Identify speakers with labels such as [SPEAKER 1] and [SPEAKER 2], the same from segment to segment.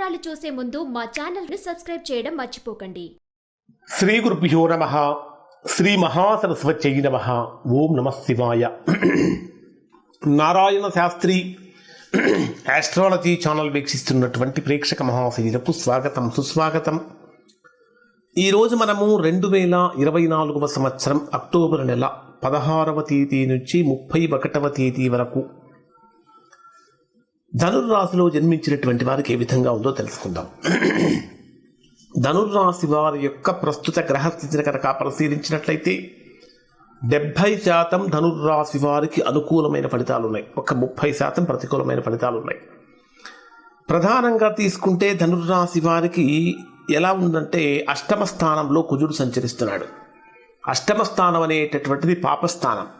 [SPEAKER 1] వివరాలు చూసే ముందు మా ఛానల్ని సబ్స్క్రైబ్ చేయడం మర్చిపోకండి.
[SPEAKER 2] శ్రీ గురుభ్యో నమ. శ్రీ మహాసరస్వత్యై నమ. ఓం నమ శివాయ. నారాయణ శాస్త్రి ఆస్ట్రాలజీ ఛానల్ వీక్షిస్తున్నటువంటి ప్రేక్షక మహాశైలకు స్వాగతం సుస్వాగతం. ఈరోజు మనము రెండు వేల ఇరవై నాలుగవ సంవత్సరం అక్టోబర్ నెల పదహారవ తేదీ నుంచి ముప్పై ఒకటవ తేదీ వరకు ధనుర్రాశిలో జన్మించినటువంటి వారికి ఏ విధంగా ఉందో తెలుసుకుందాం. ధనుర్రాశి వారి యొక్క ప్రస్తుత గ్రహస్థితిని కనుక పరిశీలించినట్లయితే డెబ్భై శాతం ధనుర్రాశి వారికి అనుకూలమైన ఫలితాలు ఉన్నాయి. ఒక ముప్పై శాతం ప్రతికూలమైన ఫలితాలు ఉన్నాయి. ప్రధానంగా తీసుకుంటే ధనుర్రాశి వారికి ఎలా ఉందంటే అష్టమ స్థానంలో కుజుడు సంచరిస్తున్నాడు. అష్టమ స్థానం అనేటటువంటిది పాపస్థానం.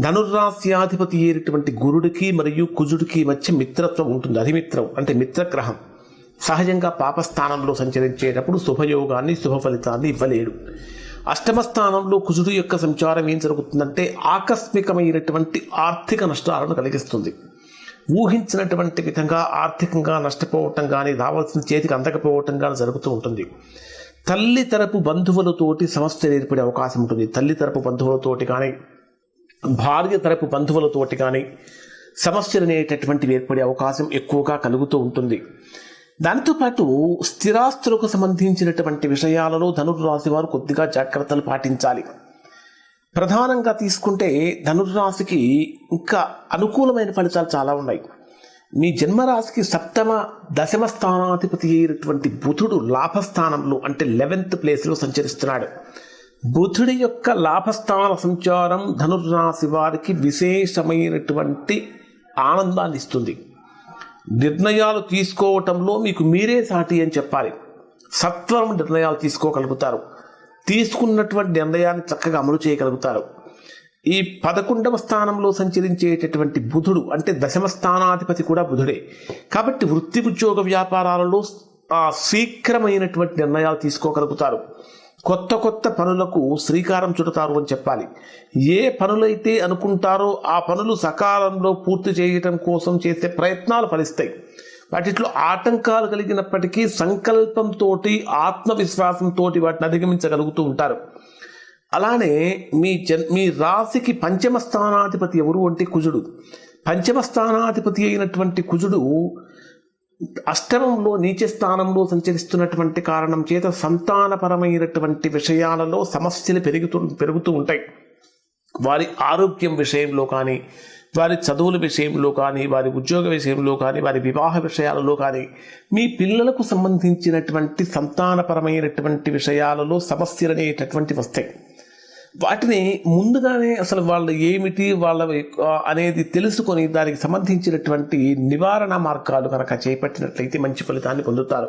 [SPEAKER 2] ధనుర్రాశ్యాధిపతి అయినటువంటి గురుడికి మరియు కుజుడికి మధ్య మిత్రత్వం ఉంటుంది అధిమిత్రం అంటే మిత్రగ్రహం. సహజంగా పాపస్థానంలో సంచరించేటప్పుడు శుభయోగాన్ని శుభ ఫలితాన్ని ఇవ్వలేడు. అష్టమ స్థానంలో కుజుడు యొక్క సంచారం ఏం జరుగుతుందంటే ఆకస్మికమైనటువంటి ఆర్థిక నష్టాలను కలిగిస్తుంది. ఊహించినటువంటి విధంగా ఆర్థికంగా నష్టపోవటం కానీ రావాల్సిన చేతికి అందకపోవటం కానీ జరుగుతూ ఉంటుంది. తల్లి తరపు బంధువులతోటి సమస్యలు ఏర్పడే అవకాశం ఉంటుంది. తల్లి తరపు బంధువులతోటి కానీ భార్య తరపు బంధువులతోటి కానీ సమస్యలు అనేటటువంటివి ఏర్పడే అవకాశం ఎక్కువగా కలుగుతూ ఉంటుంది. దానితో పాటు స్థిరాస్తులకు సంబంధించినటువంటి విషయాలలో ధనుర్రాశి వారు కొద్దిగా జాగ్రత్తలు పాటించాలి. ప్రధానంగా తీసుకుంటే ధనుర్రాశికి ఇంకా అనుకూలమైన ఫలితాలు చాలా ఉన్నాయి. మీ జన్మరాశికి సప్తమ దశమ స్థానాధిపతి అయినటువంటి బుధుడు లాభస్థానంలో అంటే లెవెన్త్ ప్లేస్లో సంచరిస్తున్నాడు. బుధుడి యొక్క లాభస్థాన సంచారం ధనుర్రాశి వారికి విశేషమైనటువంటి ఆనందాన్ని ఇస్తుంది. నిర్ణయాలు తీసుకోవటంలో మీకు మీరే సాటి అని చెప్పాలి. సత్వరం నిర్ణయాలు తీసుకోగలుగుతారు. తీసుకున్నటువంటి నిర్ణయాన్ని చక్కగా అమలు చేయగలుగుతారు. ఈ పదకొండవ స్థానంలో సంచరించేటటువంటి బుధుడు అంటే దశమ స్థానాధిపతి కూడా బుధుడే. కాబట్టి వృత్తి ఉద్యోగ వ్యాపారాలలో ఆ శీఘ్రమైనటువంటి నిర్ణయాలు తీసుకోగలుగుతారు. కొత్త కొత్త పనులకు శ్రీకారం చుడతారు అని చెప్పాలి. ఏ పనులైతే అనుకుంటారో ఆ పనులు సకాలంలో పూర్తి చేయటం కోసం చేసే ప్రయత్నాలు ఫలిస్తాయి. వాటిలో ఆటంకాలు కలిగినప్పటికీ సంకల్పంతో ఆత్మవిశ్వాసంతో వాటిని అధిగమించగలుగుతూ ఉంటారు. అలానే మీ జన్ మీ రాశికి పంచమ స్థానాధిపతి ఎవరు అంటే కుజుడు. పంచమ స్థానాధిపతి అయినటువంటి కుజుడు అష్టమంలో నీచ స్థానంలో సంచరిస్తున్నటువంటి కారణం చేత సంతానపరమైనటువంటి విషయాలలో సమస్యలు పెరుగుతూ పెరుగుతూ ఉంటాయి. వారి ఆరోగ్యం విషయంలో కానీ వారి చదువుల విషయంలో కానీ వారి ఉద్యోగ విషయంలో కానీ వారి వివాహ విషయాలలో కానీ మీ పిల్లలకు సంబంధించినటువంటి సంతానపరమైనటువంటి విషయాలలో సమస్యలు అనేటటువంటి వస్తాయి. వాటిని ముందుగానే అసలు వాళ్ళు ఏమిటి వాళ్ళ అనేది తెలుసుకొని దానికి సంబంధించినటువంటి నివారణ మార్గాలు కనుక చేపట్టినట్లయితే మంచి ఫలితాన్ని పొందుతారు.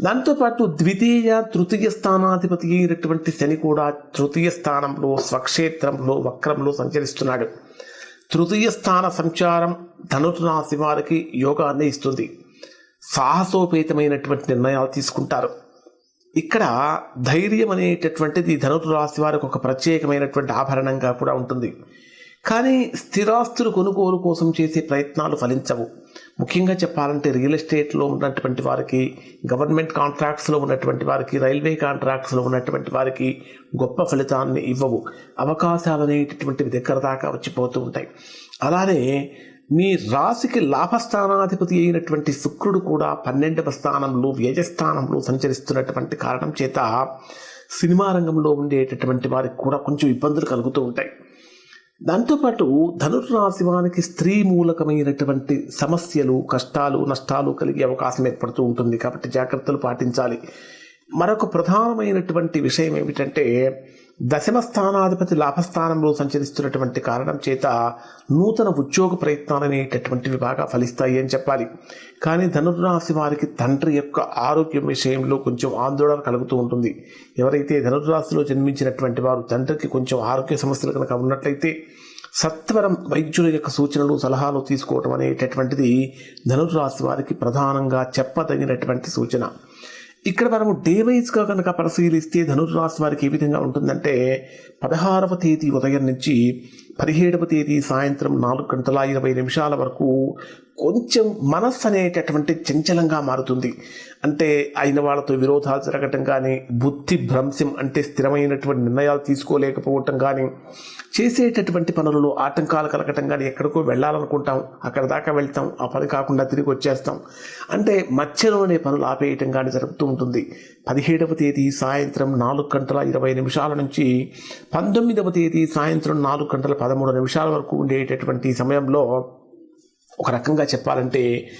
[SPEAKER 2] దాంతోపాటు ద్వితీయ తృతీయ స్థానాధిపతి అయినటువంటి శని కూడా తృతీయ స్థానంలో స్వక్షేత్రంలో వక్రంలో సంచరిస్తున్నాడు. తృతీయ స్థాన సంచారం ధనుర్రాశి వారికి యోగాన్ని ఇస్తుంది. సాహసోపేతమైనటువంటి నిర్ణయాలు తీసుకుంటారు. ఇక్కడ ధైర్యం అనేటటువంటిది ధనుర్రాశి వారికి ఒక ప్రత్యేకమైనటువంటి ఆభరణంగా కూడా ఉంటుంది. కానీ స్థిరాస్తులు కొనుగోలు కోసం చేసే ప్రయత్నాలు ఫలించవు. ముఖ్యంగా చెప్పాలంటే రియల్ ఎస్టేట్లో ఉన్నటువంటి వారికి గవర్నమెంట్ కాంట్రాక్ట్స్లో ఉన్నటువంటి వారికి రైల్వే కాంట్రాక్ట్స్లో ఉన్నటువంటి వారికి గొప్ప ఫలితాన్ని ఇవ్వవు. అవకాశాలు అనేటటువంటివి దగ్గర దాకా వచ్చిపోతూ ఉంటాయి. అలానే మీ రాశికి లాభస్థానాధిపతి అయినటువంటి శుక్రుడు కూడా పన్నెండవ స్థానంలో వ్యయస్థానంలో సంచరిస్తున్నటువంటి కారణం చేత సినిమా రంగంలో ఉండేటటువంటి వారికి కూడా కొంచెం ఇబ్బందులు కలుగుతూ ఉంటాయి. దాంతోపాటు ధనుర్రాశి వారికి స్త్రీ మూలకమైనటువంటి సమస్యలు కష్టాలు నష్టాలు కలిగే అవకాశం ఏర్పడుతూ ఉంటుంది కాబట్టి జాగ్రత్తలు పాటించాలి. మరొక ప్రధానమైనటువంటి విషయం ఏమిటంటే దశమ స్థానాధిపతి లాభస్థానంలో సంచరిస్తున్నటువంటి కారణం చేత నూతన ఉద్యోగ ప్రయత్నాలు అనేటటువంటివి బాగా ఫలిస్తాయి అని చెప్పాలి. కానీ ధనుర్రాశి వారికి తండ్రి యొక్క ఆరోగ్యం విషయంలో కొంచెం ఆందోళన కలుగుతూ ఉంటుంది. ఎవరైతే ధనుర్రాశిలో జన్మించినటువంటి వారు తండ్రికి కొంచెం ఆరోగ్య సమస్యలు కనుక ఉన్నట్లయితే సత్వరం వైద్యుల యొక్క సూచనలు సలహాలు తీసుకోవటం అనేటటువంటిది ధనుర్రాశి వారికి ప్రధానంగా చెప్పదగినటువంటి సూచన. ఇక్కడ మనము డే వైజ్గా కనుక పరిశీలిస్తే ధనుర్రాశి వారికి ఏ విధంగా ఉంటుందంటే పదహారవ తేదీ ఉదయం నుంచి పదిహేడవ తేదీ సాయంత్రం నాలుగు గంటల ఇరవై నిమిషాల వరకు కొంచెం మనస్సు అనేటటువంటి చంచలంగా మారుతుంది. అంటే అయిన వాళ్ళతో విరోధాలు జరగటం కానీ బుద్ధి భ్రంశం అంటే స్థిరమైనటువంటి నిర్ణయాలు తీసుకోలేకపోవటం కానీ చేసేటటువంటి పనులలో ఆటంకాలు కలగటం కానీ ఎక్కడికో వెళ్ళాలనుకుంటాం. అక్కడ దాకా వెళ్తాం. ఆ పని కాకుండా తిరిగి వచ్చేస్తాం. అంటే మధ్యలోనే పనులు ఆపేయటం కానీ జరుగుతూ ఉంటుంది. పదిహేడవ తేదీ సాయంత్రం నాలుగు గంటల ఇరవై నిమిషాల నుంచి పంతొమ్మిదవ తేదీ సాయంత్రం నాలుగు గంటల పదమూడు నిమిషాల వరకు ఉండేటటువంటి సమయంలో ఒక రకంగా చెప్పాలంటే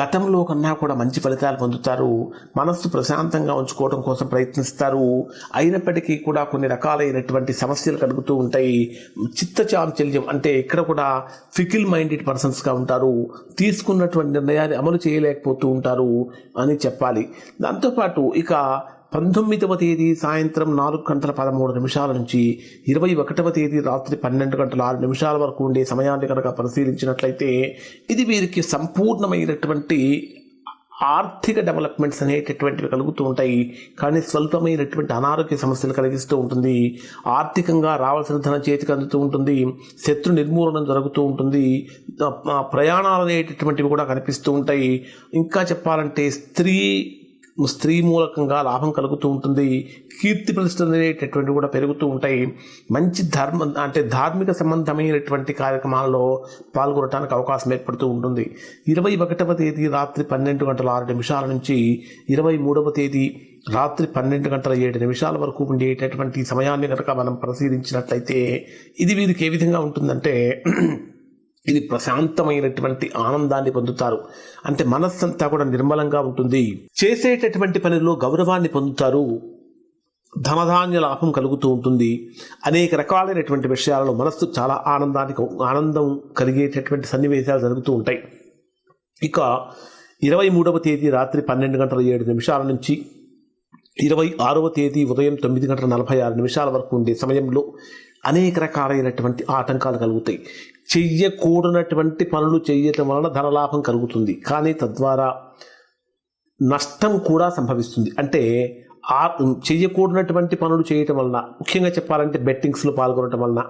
[SPEAKER 2] గతంలో కన్నా కూడా మంచి ఫలితాలు పొందుతారు మనస్సు ప్రశాంతంగా ఉంచుకోవడం కోసం ప్రయత్నిస్తారు. అయినప్పటికీ కూడా కొన్ని రకాలైనటువంటి సమస్యలు కలుగుతూ ఉంటాయి. చిత్త చాంచల్యం అంటే ఇక్కడ కూడా ఫికిల్ మైండెడ్ పర్సన్స్గా ఉంటారు. తీసుకున్నటువంటి నిర్ణయాన్ని అమలు చేయలేకపోతూ ఉంటారు అని చెప్పాలి. దాంతోపాటు ఇక పంతొమ్మిదవ తేదీ సాయంత్రం నాలుగు గంటల పదమూడు నిమిషాల నుంచి ఇరవై ఒకటవ తేదీ రాత్రి పన్నెండు గంటల ఆరు నిమిషాల వరకు ఉండే సమయాన్ని కనుక పరిశీలించినట్లయితే ఇది వీరికి సంపూర్ణమైనటువంటి ఆర్థిక డెవలప్మెంట్స్ అనేటటువంటివి కలుగుతూ ఉంటాయి. కానీ స్వల్పమైనటువంటి అనారోగ్య సమస్యలు కలిగిస్తూ ఉంటుంది. ఆర్థికంగా రావాల్సిన ధన చేతికి అందుతూ ఉంటుంది. శత్రు నిర్మూలన జరుగుతూ ఉంటుంది. ప్రయాణాలు అనేటటువంటివి కూడా కనిపిస్తూ ఉంటాయి. ఇంకా చెప్పాలంటే స్త్రీ స్త్రీ మూలకంగా లాభం కలుగుతూ ఉంటుంది. కీర్తి ప్రతిష్టలు అనేటటువంటి కూడా పెరుగుతూ ఉంటాయి. మంచి ధర్మ అంటే ధార్మిక సంబంధమైనటువంటి కార్యక్రమాల్లో పాల్గొనడానికి అవకాశం ఏర్పడుతూ ఉంటుంది. ఇరవై ఒకటవ తేదీ రాత్రి పన్నెండు గంటల ఆరు నిమిషాల నుంచి ఇరవై మూడవ తేదీ రాత్రి పన్నెండు గంటల ఏడు నిమిషాల వరకు ఉండేటటువంటి సమయాన్ని కనుక మనం పరిశీలించినట్లయితే ఇది వీరికి ఏ విధంగా ఉంటుందంటే ఇది ప్రశాంతమైనటువంటి ఆనందాన్ని పొందుతారు. అంటే మనస్సంతా కూడా నిర్మలంగా ఉంటుంది. చేసేటటువంటి పనిలో గౌరవాన్ని పొందుతారు. ధనధాన్య లాభం కలుగుతూ ఉంటుంది. అనేక రకాలైనటువంటి విషయాలలో మనస్సు చాలా ఆనందానికి ఆనందం కలిగేటటువంటి సన్నివేశాలు జరుగుతూ ఉంటాయి. ఇక ఇరవై మూడవ తేదీ రాత్రి పన్నెండు గంటల ఏడు నిమిషాల నుంచి ఇరవై ఆరవ తేదీ ఉదయం తొమ్మిది గంటల నలభై ఆరు నిమిషాల వరకు ఉండే సమయంలో అనేక రకాలైనటువంటి ఆటంకాలు కలుగుతాయి. చెయ్యకూడనటువంటి పనులు చేయటం వలన ధనలాభం కలుగుతుంది. కానీ తద్వారా నష్టం కూడా సంభవిస్తుంది. అంటే ఆ చేయకూడనటువంటి పనులు చేయటం వలన ముఖ్యంగా చెప్పాలంటే బెట్టింగ్స్లో పాల్గొనటం వలన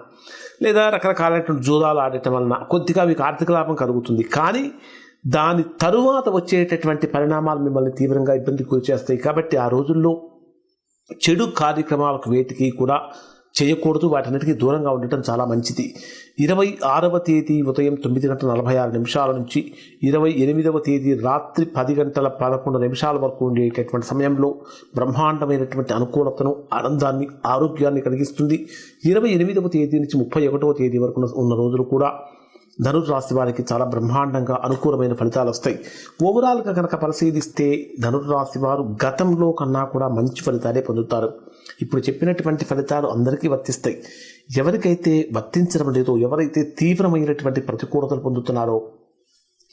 [SPEAKER 2] లేదా రకరకాలైనటువంటి జూదాలు ఆడటం వలన కొద్దిగా మీకు ఆర్థిక లాభం కలుగుతుంది. కానీ దాని తరువాత వచ్చేటటువంటి పరిణామాలు మిమ్మల్ని తీవ్రంగా ఇబ్బంది గురి చేస్తాయి కాబట్టి ఆ రోజుల్లో చెడు కార్యక్రమాలకు వేటికి కూడా చేయకూడదు వాటన్నిటికీ దూరంగా ఉండటం చాలా మంచిది. ఇరవై ఆరవ తేదీ ఉదయం తొమ్మిది గంటల నలభై ఆరు నిమిషాల నుంచి ఇరవై ఎనిమిదవ తేదీ రాత్రి పది గంటల పదకొండు నిమిషాల వరకు ఉండేటటువంటి సమయంలో బ్రహ్మాండమైనటువంటి అనుకూలతను ఆనందాన్ని ఆరోగ్యాన్ని కలిగిస్తుంది. ఇరవై ఎనిమిదవ తేదీ నుంచి ముప్పై ఒకటవ తేదీ వరకు ఉన్న రోజులు కూడా ధనుసు రాశి వారికి చాలా బ్రహ్మాండంగా అనుకూలమైన ఫలితాలు వస్తాయి. ఓవరాల్గా కనుక పరిశీలిస్తే ధనుసు రాశి వారు గతంలో కన్నా కూడా మంచి ఫలితాలే పొందుతారు. ఇప్పుడు చెప్పినటువంటి ఫలితాలు అందరికీ వర్తిస్తాయి. ఎవరికైతే వర్తించడం లేదో ఎవరైతే తీవ్రమైనటువంటి ప్రతికూలతలు పొందుతున్నారో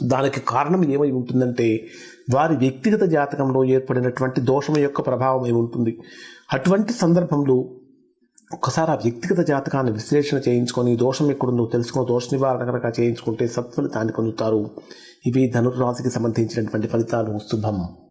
[SPEAKER 2] దానికి కారణం ఏమై ఉంటుందంటే వారి వ్యక్తిగత జాతకంలో ఏర్పడినటువంటి దోషం యొక్క ప్రభావం ఏమి ఉంటుంది? అటువంటి సందర్భంలో ఒకసారి ఆ వ్యక్తిగత జాతకాన్ని విశ్లేషణ చేయించుకొని దోషం ఎక్కడుందో తెలుసుకుని దోష నివారణ కనుక చేయించుకుంటే సత్ఫలితాన్ని పొందుతారు. ఇవి ధనుర్రాశికి సంబంధించినటువంటి ఫలితాలు. శుభం.